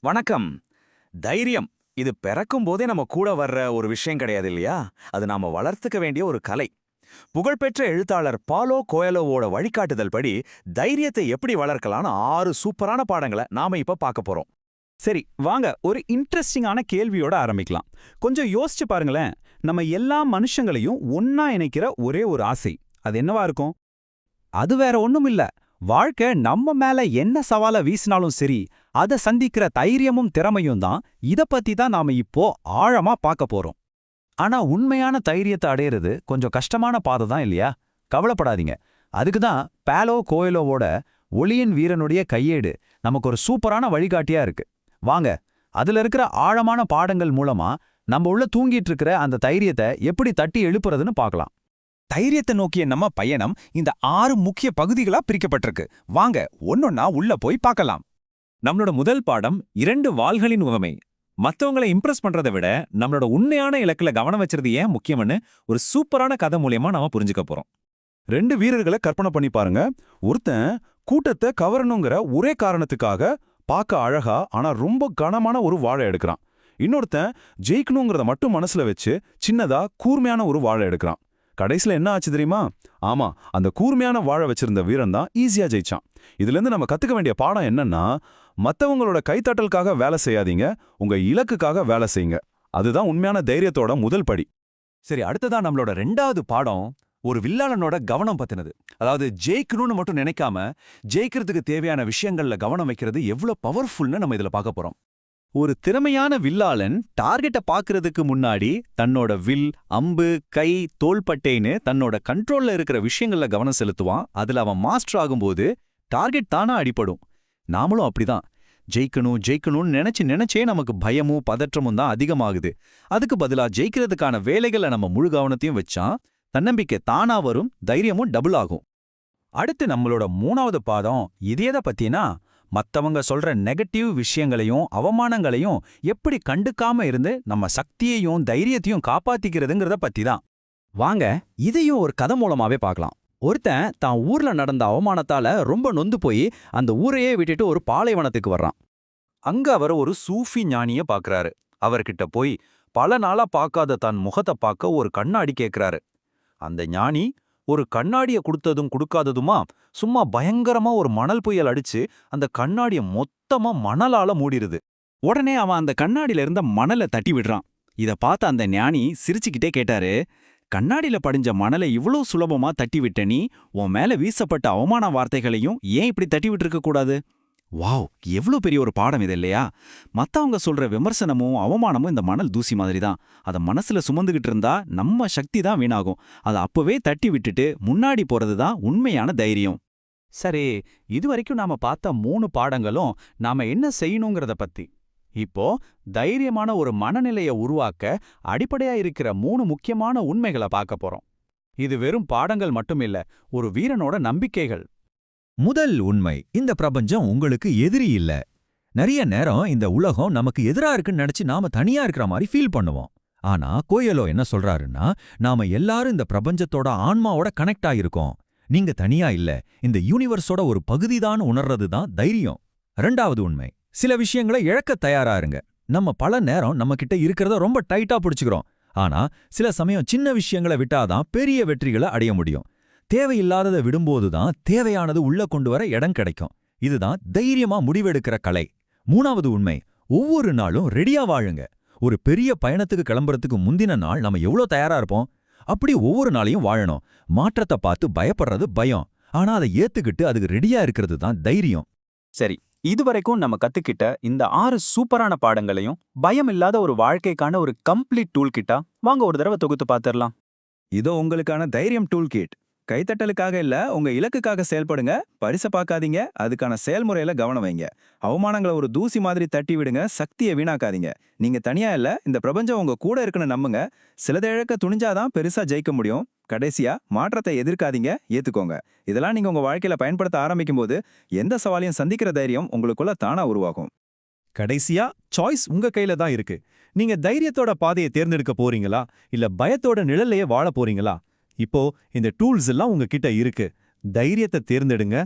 வணக்கம். தைரியம். இது பிறக்கும் போதே நம்ம கூட வர்ற ஒரு விஷயம் கிடையாது இல்லையா? அது நாம வளர்த்துக்க வேண்டிய ஒரு கலை. புகழ்பெற்ற எழுத்தாளர் பாலோ கோயலோவோட வழிகாட்டுதல் படி தைரியத்தை எப்படி வளர்க்கலாம்னு ஆறு சூப்பரான பாடங்களை நாம இப்ப பார்க்க போறோம். சரி வாங்க ஒரு இன்ட்ரெஸ்டிங்கான கேள்வியோட ஆரம்பிக்கலாம். கொஞ்சம் யோசிச்சு பாருங்களேன். நம்ம எல்லா மனுஷங்களையும் ஒன்னா இணைக்கிற ஒரே ஒரு ஆசை. அது என்னவா இருக்கும்? அது வேற ஒண்ணும் இல்ல. வாழ்க்கை நம்ம மேல என்ன சவால வீசினாலும் சரி அத சந்திக்கிற தைரியமும் திறமையும் தான் இத பத்தி தான் நாம இப்போ ஆழமா பார்க்க போறோம். ஆனா உண்மையான தைரியத்தை அடையிறது கொஞ்சம் கஷ்டமான பாதை தான் இல்லையா? கவலைப்படாதீங்க. அதுக்கு தான் பேலோ கோயலோவோட ஒளியின் வீரனுடைய கையேடு நமக்கு ஒரு சூப்பரான வழிகாட்டியா இருக்கு. வாங்க அதுல இருக்கிற ஆழமான பாடங்கள் மூலமா நம்ம உள்ள தூங்கிட்டு இருக்கிற அந்த தைரியத்தை எப்படி தட்டி எழுப்புறதுன்னு பார்க்கலாம். தைரியத்தை நோக்கிய நம்ம பயணம் இந்த ஆறு முக்கிய பகுதிகளா பிரிக்கப்பட்டிருக்கு. வாங்க ஒன்னொன்னா உள்ள போய் பார்க்கலாம். நம்மளோட முதல் பாடம் இரண்டு வாள்களின் உகமை மத்தவங்களை இம்ப்ரெஸ் பண்றதை விட நம்மளோட உண்மையான இலக்குல கவனம் வச்சிருது ஏன் முக்கியம்னு ஒரு சூப்பரான கதை மூலியமா நாம புரிஞ்சுக்க போறோம். ரெண்டு வீரர்களை கற்பனை பண்ணி பாருங்க. ஒருத்தன் கூட்டத்தை கவரணுங்கிற ஒரே காரணத்துக்காக பார்க்க அழகா ஆனா ரொம்ப கனமான ஒரு வாழை எடுக்கிறான். இன்னொருத்தன் ஜெயிக்கணுங்கிறத மட்டும் மனசுல வச்சு சின்னதா கூர்மையான ஒரு வாழை எடுக்கிறான். கடைசில என்ன ஆச்சு தெரியுமா? ஆமா அந்த கூர்மையான வாழை வச்சிருந்த வீரன் தான் ஈஸியா ஜெயிச்சான். இதுல இருந்து நம்ம கத்துக்க வேண்டிய பாடம் என்னன்னா மத்தவங்களோட கைத்தட்டலுக்காக வேலை செய்யாதீங்க உங்க இலக்குக்காக வேலை செய்யுங்க. அதுதான் உண்மையான தைரியத்தோட முதல் படி. சரி அடுத்ததா நம்மளோட ரெண்டாவது பாடம் ஒரு வில்லாளனோட கவனம் பத்தினது. அதாவது ஜெயிக்கணும்னு மட்டும் நினைக்காம ஜெயிக்கிறதுக்கு தேவையான விஷயங்கள்ல கவனம் வைக்கிறது எவ்வளவு பவர்ஃபுல்னு நம்ம இதுல பார்க்க போறோம். ஒரு திறமையான வில்லாளன் டார்கெட்டை பார்க்கறதுக்கு முன்னாடி தன்னோட வில் அம்பு கை தோள்பட்டைன்னு தன்னோட கண்ட்ரோல்ல இருக்கிற விஷயங்கள்ல கவனம் செலுத்துவான். அதுல அவன் மாஸ்டர் ஆகும்போது டார்கெட் தானா அடிபடும். நாமளும் அப்படிதான். ஜெயிக்கணும் ஜெயிக்கணும்னு நினைச்சு நினைச்சே நமக்கு பயமும் பதற்றமும் தான் அதிகமாகுது. அதுக்கு பதிலா ஜெயிக்கிறதுக்கான வேலைகளை நம்ம முழு கவனத்தையும் வச்சா தன்னம்பிக்கை தானா வரும் தைரியமும் டபுள் ஆகும். அடுத்து நம்மளோட மூணாவது பாதம் இது பத்தினா மத்தவங்க சொல்ற நெகட்டிவ் விஷயங்களையும் அவமானங்களையும் எப்படி கண்டுக்காம இருந்து நம்ம சக்தியையும் தைரியத்தையும் காப்பாத்திக்கிறதுங்கிறத பத்தி தான் வாங்க இதையும் ஒரு கதை மூலமாவே பார்க்கலாம். ஒருத்தன் தான் ஊர்ல நடந்த அவமானத்தால ரொம்ப நொந்து போய் அந்த ஊரையே விட்டுட்டு ஒரு பாலைவனத்துக்கு வர்றான். அங்க அவர் ஒரு சூஃபி ஞானிய பாக்குறாரு. அவர்கிட்ட போய் பல நாளா பார்க்காத தன் முகத்தை பார்க்க ஒரு கண்ணாடி கேக்குறாரு. அந்த ஞானி ஒரு கண்ணாடிய கொடுத்ததும் கொடுக்காததுமா சும்மா பயங்கரமா ஒரு மணல் புயல் அடிச்சு அந்த கண்ணாடிய மொத்தமா மணலால மூடிருது. உடனே அவன் அந்த கண்ணாடியில இருந்த மணலை தட்டி விடுறான். இத பார்த்த அந்த ஞானி சிரிச்சுக்கிட்டே கேட்டாரு கண்ணாடியில படிஞ்ச மணலை இவ்ளோ சுலபமா தட்டி விட்ட நீ உன் மேல வீசப்பட்ட அவமான வார்த்தைகளையும் ஏன் இப்படி தட்டி விட்டுருக்க கூடாது? வாவ் எவ்வளோ பெரிய ஒரு பாடம் இது இல்லையா? மத்தவங்க சொல்ற விமர்சனமும் அவமானமும் இந்த மணல் தூசி மாதிரி தான் அதை மனசுல சுமந்துகிட்டு இருந்தா நம்ம சக்தி தான் வீணாகும். அதை அப்பவே தட்டி விட்டுட்டு முன்னாடி போறது தான் உண்மையான தைரியம். சரி இதுவரைக்கும் நாம பார்த்த மூணு பாடங்களும் நாம என்ன செய்யணுங்கிறத பத்தி. இப்போ தைரியமான ஒரு மனநிலையை உருவாக்க அடிப்படையா இருக்கிற மூணு முக்கியமான உண்மைகளை பார்க்க போறோம். இது வெறும் பாடங்கள் மட்டும் இல்ல ஒரு வீரனோட நம்பிக்கைகள். முதல் உண்மை இந்த பிரபஞ்சம் உங்களுக்கு எதிரி இல்ல. நிறைய நேரம் இந்த உலகம் நமக்கு எதிரா இருக்குன்னு நினைச்சு நாம தனியா இருக்கிற மாதிரி ஃபீல் பண்ணுவோம். ஆனா கோயலோ என்ன சொல்றாருன்னா நாம எல்லாரும் இந்த பிரபஞ்சத்தோட ஆன்மாவோட கனெக்ட் ஆயிருக்கோம். நீங்க தனியா இல்ல இந்த யூனிவர்ஸோட ஒரு பகுதிதான் உணர்றது தான் தைரியம். ரெண்டாவது உண்மை சில விஷயங்களை இழக்க தயாரா இருங்க. நம்ம பல நேரம் நம்ம கிட்ட இருக்கிறத ரொம்ப டைட்டா பிடிச்சுக்கிறோம். ஆனா சில சமயம் சின்ன விஷயங்களை விட்டாதான் பெரிய வெற்றிகளை அடைய முடியும். தேவையில்லாததை விடும்போது தான் தேவையானது உள்ள கொண்டு வர இடம் கிடைக்கும். இதுதான் தைரியமா முடிவெடுக்கிற கலை. மூணாவது உண்மை ஒவ்வொரு நாளும் ரெடியா வாழுங்க. ஒரு பெரிய பயணத்துக்கு கிளம்புறதுக்கு முந்தின நாள் நம்ம எவ்வளோ தயாரா இருப்போம்? அப்படி ஒவ்வொரு நாளையும் வாழணும். மாற்றத்தை பார்த்து பயப்படுறது பயம். ஆனா அதை ஏத்துக்கிட்டு அதுக்கு ரெடியா இருக்கிறது தான் தைரியம். சரி இதுவரைக்கும் நம்ம கத்துக்கிட்ட இந்த ஆறு சூப்பரான பாடங்களையும் பயம் இல்லாத ஒரு வாழ்க்கைக்கான ஒரு கம்ப்ளீட் டூல் கிட்டா வாங்க ஒரு தடவை தொகுத்து பார்த்துடலாம். இதோ உங்களுக்கான தைரியம் டூல் கிட் கைத்தட்டலுக்காக இல்ல உங்க இலக்குக்காக செயல்படுங்க பரிசை பார்க்காதீங்க அதுக்கான செயல்முறையில கவனம் வைங்க. அவமானங்களை ஒரு தூசி மாதிரி தட்டி விடுங்க சக்தியை வீணாக்காதீங்க. நீங்க தனியா இல்ல இந்த பிரபஞ்சம் உங்க கூட இருக்குன்னு நம்புங்க. சிலதை இழக்க துணிஞ்சாதான் பெருசா ஜெயிக்க முடியும். கடைசியா மாற்றத்தை எதிர்க்காதீங்க ஏத்துக்கோங்க. இதெல்லாம் நீங்க உங்க வாழ்க்கையில பயன்படுத்த ஆரம்பிக்கும் போது எந்த சவாலையும் சந்திக்கிற தைரியம் உங்களுக்குள்ள தானா உருவாகும். கடைசியா சாய்ஸ் உங்க கையில தான் இருக்கு. நீங்க தைரியத்தோட பாதையை தேர்ந்தெடுக்க போறீங்களா? இல்ல பயத்தோட நிழல்லையே வாழ போறீங்களா? இப்போ இந்த டூல்ஸ் எல்லாம் உங்ககிட்ட இருக்கு. தைரியத்தை தேர்ந்தெடுங்க.